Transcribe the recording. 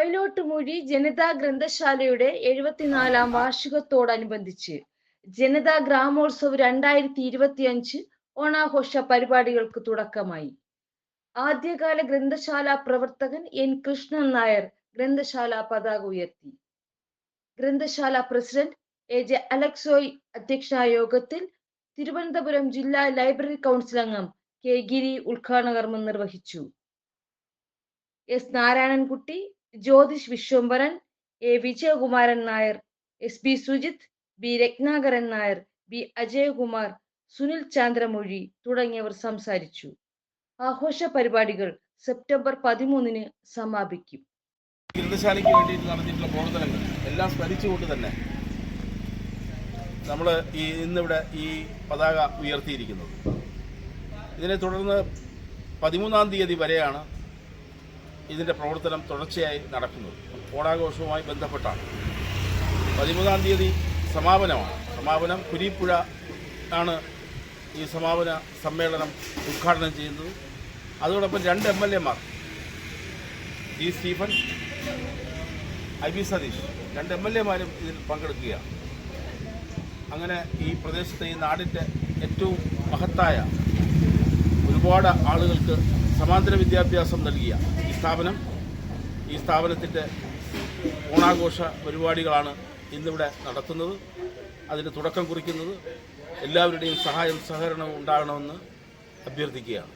ചാന്ദ്രമൊഴി ജനതാ ഗ്രന്ഥശാലയുടെ എഴുപത്തിനാലാം വാർഷികത്തോടനുബന്ധിച്ച് ജനതാ ഗ്രാമോത്സവ് രണ്ടായിരത്തി ഇരുപത്തി അഞ്ച് ഓണാഘോഷ പരിപാടികൾക്ക് തുടക്കമായി. ആദ്യകാല ഗ്രന്ഥശാല പ്രവർത്തകൻ എൻ കൃഷ്ണൻ നായർ ഗ്രന്ഥശാല പതാക ഉയർത്തി. ഗ്രന്ഥശാല പ്രസിഡന്റ് എ ജെ അലക്സോയ് അധ്യക്ഷനായ യോഗത്തിൽ തിരുവനന്തപുരം ജില്ലാ ലൈബ്രറി കൗൺസിൽ അംഗം കെ ഗിരി ഉദ്ഘാടന കർമ്മം നിർവഹിച്ചു. S Narayanankutty Jyothish Viswambaran A. Vijayakumaran Nair S. B. Sujith B. Ratnakaran Nair B. Ajayakumar Sunil Chandramozhi തുടങ്ങിയവർ സംസാരിച്ചു. ആഘോഷ പരിപാടികൾ സെപ്റ്റംബർ പതിമൂന്നിന് സമാപിക്കും. ഗ്രന്ഥശാലയ്ക്ക് പ്രവർത്തനങ്ങൾ എല്ലാം സ്മരിച്ചുകൊണ്ട് തന്നെ നമ്മൾ ഈ ഇന്നിവിടെ ഈ പതാക ഉയർത്തിയിരിക്കുന്നത്. ഇതിനെ തുടർന്ന് പതിമൂന്നാം തീയതി വരെയാണ് ഇതിന്റെ പ്രവർത്തനം തുടർച്ചയായി നടക്കുന്നത്. ഓണാഘോഷവുമായി ബന്ധപ്പെട്ടാണ്. പതിമൂന്നാം തീയതി സമാപനമാണ്. സമാപനം കുരിപ്പുഴ ആണ് ഈ സമാപന സമ്മേളനം ഉദ്ഘാടനം ചെയ്യുന്നത്. അതോടൊപ്പം രണ്ട് എം എൽ എമാർ G Stephen I B Satheesh രണ്ട് എം എൽ എമാരും ഇതിൽ പങ്കെടുക്കുകയാണ്. അങ്ങനെ ഈ പ്രദേശത്തെ ഈ നാടിന്റെ ഏറ്റവും മഹത്തായ ഒരുപാട് ആളുകൾക്ക് സമാന്തര വിദ്യാഭ്യാസം നൽകിയ ഈ സ്ഥാപനം ഈ സ്ഥാപനത്തിന്റെ ഓണാഘോഷ പരിപാടികളാണ് ഇന്നിവിടെ നടത്തുന്നത്. അതിന് തുടക്കം കുറിക്കുന്നത് എല്ലാവരുടെയും സഹായം സഹകരണവും ഉണ്ടാകണമെന്ന് അഭ്യർത്ഥിക്കുകയാണ്.